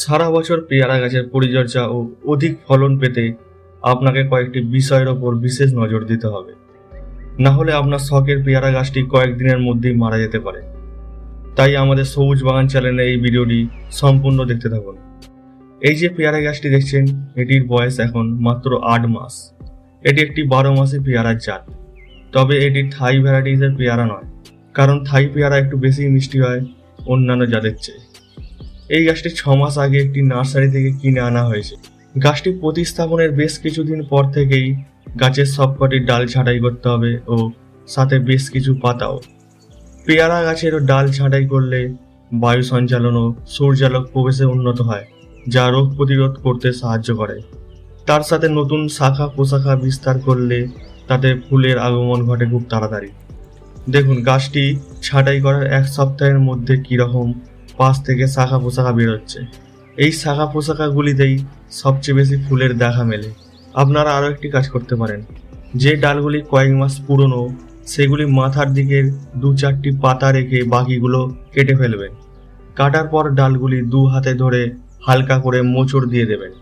সারা বছর পেয়ারা গাছের পরিচর্যা ও অধিক ফলন পেতে আপনাকে কয়েকটি বিষয়ের ওপর বিশেষ নজর দিতে হবে। না হলে আপনার শখের পেয়ারা গাছটি কয়েকদিনের মধ্যেই মারা যেতে পারে। তাই আমাদের সবুজ বাগান চ্যানেলে এই ভিডিওটি সম্পূর্ণ দেখতে থাকুন। এই যে পেয়ারা গাছটি দেখছেন, এটির বয়স এখন মাত্র আট মাস। এটি একটি বারো মাসে পেয়ারার জাত। তবে এটি থাই ভ্যারাইটিসের পেয়ারা নয়, কারণ থাই পেয়ারা একটু বেশি মিষ্টি হয় অন্যান্য জাতের চেয়ে। এই গাছটি ছ মাস আগে একটি নার্সারি থেকে কিনে আনা হয়েছে। গাছটি প্রতিস্থাপনের বেশ কিছুদিন পর থেকেই গাছের সবকটি ডাল ছাঁটাই করতে হবে ও সাথে বেশ কিছু পাতাও। পেয়ারা গাছের ডাল ছাঁটাই করলে বায়ু সঞ্চালন ও সূর্যালোক প্রবেশে উন্নত হয়, যা রোগ প্রতিরোধ করতে সাহায্য করে। তার সাথে নতুন শাখা প্রশাখা বিস্তার করলে তাতে ফুলের আগমন ঘটে খুব তাড়াতাড়ি। দেখুন, গাছটি ছাঁটাই করার এক সপ্তাহের মধ্যে কীরকম পাশ থেকে শাখা পোশাখা বেরোচ্ছে এই শাখা পোশাখাগুলিতেই সবচেয়ে বেশি ফুলের দেখা মেলে। আপনারা আরও একটি কাজ করতে পারেন। যে ডালগুলি কয়েক মাস পুরনো, সেগুলি মাথার দিকের দু চারটি পাতা রেখে বাকিগুলো কেটে ফেলবেন। কাটার পর ডালগুলি দু হাতে ধরে হালকা করে মোচড় দিয়ে দেবেন।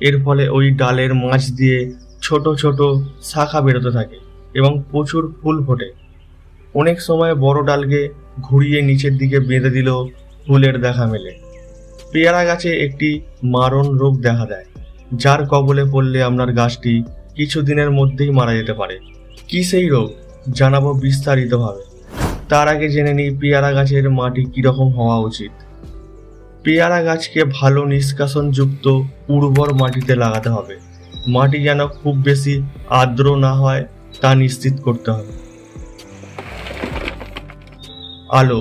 এর ফলে ওই ডালের মাছ দিয়ে ছোট ছোট শাখা বেরোতে থাকে এবং প্রচুর ফুল ফোটে। অনেক সময় বড় ডালকে ঘুরিয়ে নিচের দিকে বেঁধে দিলেও ফুলের দেখা মেলে। পেয়ারা গাছে একটি মারণ রোগ দেখা দেয়, যার কবলে পড়লে আপনার গাছটি কিছুদিনের মধ্যেই মারা যেতে পারে। কি সেই রোগ? জানাব বিস্তারিতভাবে। তার আগে জেনে নিই পেয়ারা গাছের মাটি কীরকম হওয়া উচিত। পেয়ারা গাছকে ভালো নিষ্কাশনযুক্ত উর্বর মাটিতে লাগাতে হবে। মাটি যেন খুব বেশি আর্দ্র না হয় তা নিশ্চিত করতে হবে। আলো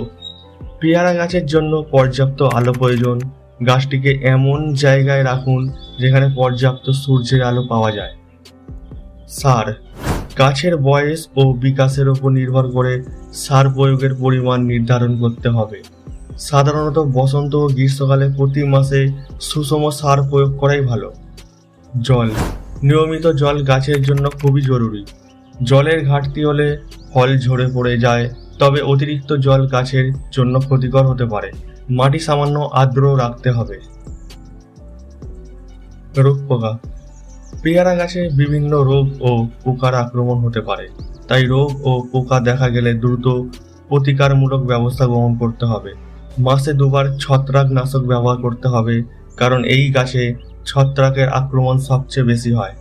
পেয়ারা গাছের জন্য পর্যাপ্ত আলো প্রয়োজন। গাছটিকে এমন জায়গায় রাখুন যেখানে পর্যাপ্ত সূর্যের আলো পাওয়া যায়। সার, গাছের বয়স ও বিকাশের উপর নির্ভর করে সার প্রয়োগের পরিমাণ নির্ধারণ করতে হবে। সাধারণত বসন্ত ও গ্রীষ্মকালে প্রতি মাসে সুষম সার প্রয়োগ করাই ভালো। জল, নিয়মিত জল গাছের জন্য খুবই জরুরি। জলের ঘাটতি হলে ফল ঝরে পড়ে যায় তবে অতিরিক্ত জল গাছের জন্য ক্ষতিকর হতে পারে। মাটি সামান্য আর্দ্র রাখতে হবে। রোগ পোকা। পেয়ারা গাছে বিভিন্ন রোগ ও পোকার আক্রমণ হতে পারে। তাই রোগ ও পোকা দেখা গেলে দ্রুত প্রতিকারমূলক ব্যবস্থা গ্রহণ করতে হবে। মাসে দুবার ছত্রাকনাশক ব্যবহার করতে হবে, কারণ এই গাছে ছত্রাকের আক্রমণ সবচেয়ে বেশি হয়।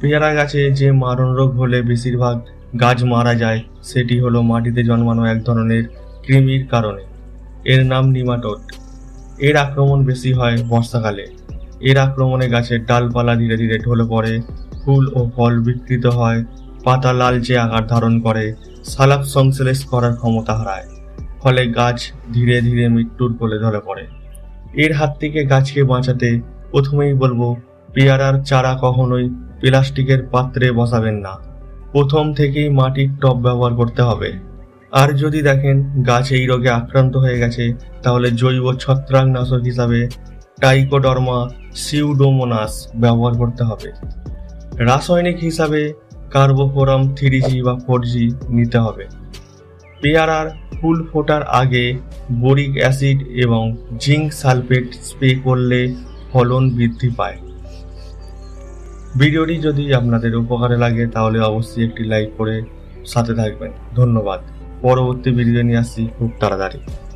পেয়ারা গাছে যে মারণ রোগ হলে বেশিরভাগ গাছ মারা যায়, সেটি হলো মাটিতে জন্মানো এক ধরনের কৃমির কারণে। এর নাম নিমাটোড। এর আক্রমণ বেশি হয় বর্ষাকালে। এর আক্রমণে গাছের ডালপালা ধীরে ধীরে ঢলে পড়ে, ফুল ও ফল বিকৃত হয়, পাতা লালচে আকার ধারণ করে সালাপ সংশ্লেষ করার ক্ষমতা হারায়, ফলে গাছ ধীরে ধীরে মৃত্যুর কোলে ঢলে পড়ে। এর হাত থেকে গাছকে বাঁচাতে প্রথমেই বলব, পেয়ারার চারা কখনোই প্লাস্টিকের পাত্রে বসাবেন না। প্রথম থেকেই মাটির টব ব্যবহার করতে হবে। আর যদি দেখেন গাছ এই রোগে আক্রান্ত হয়ে গেছে, তাহলে জৈব ছত্রাকনাশক হিসাবে টাইকোডর্মা সিউডোমোনাস ব্যবহার করতে হবে। রাসায়নিক হিসাবে কার্বোফোরাম থ্রি জি বা ফোর জি নিতে হবে। পেয়ারার ফুল ফোটার আগে বোরিক অ্যাসিড এবং জিঙ্ক সালফেট স্প্রে করলে ফলন বৃদ্ধি পায়। ভিডিওটি যদি আপনাদের উপকারে লাগে, তাহলে অবশ্যই একটি লাইক করে সাথে থাকবেন। ধন্যবাদ। পরবর্তী ভিডিও নিয়ে আসছি খুব তাড়াতাড়ি।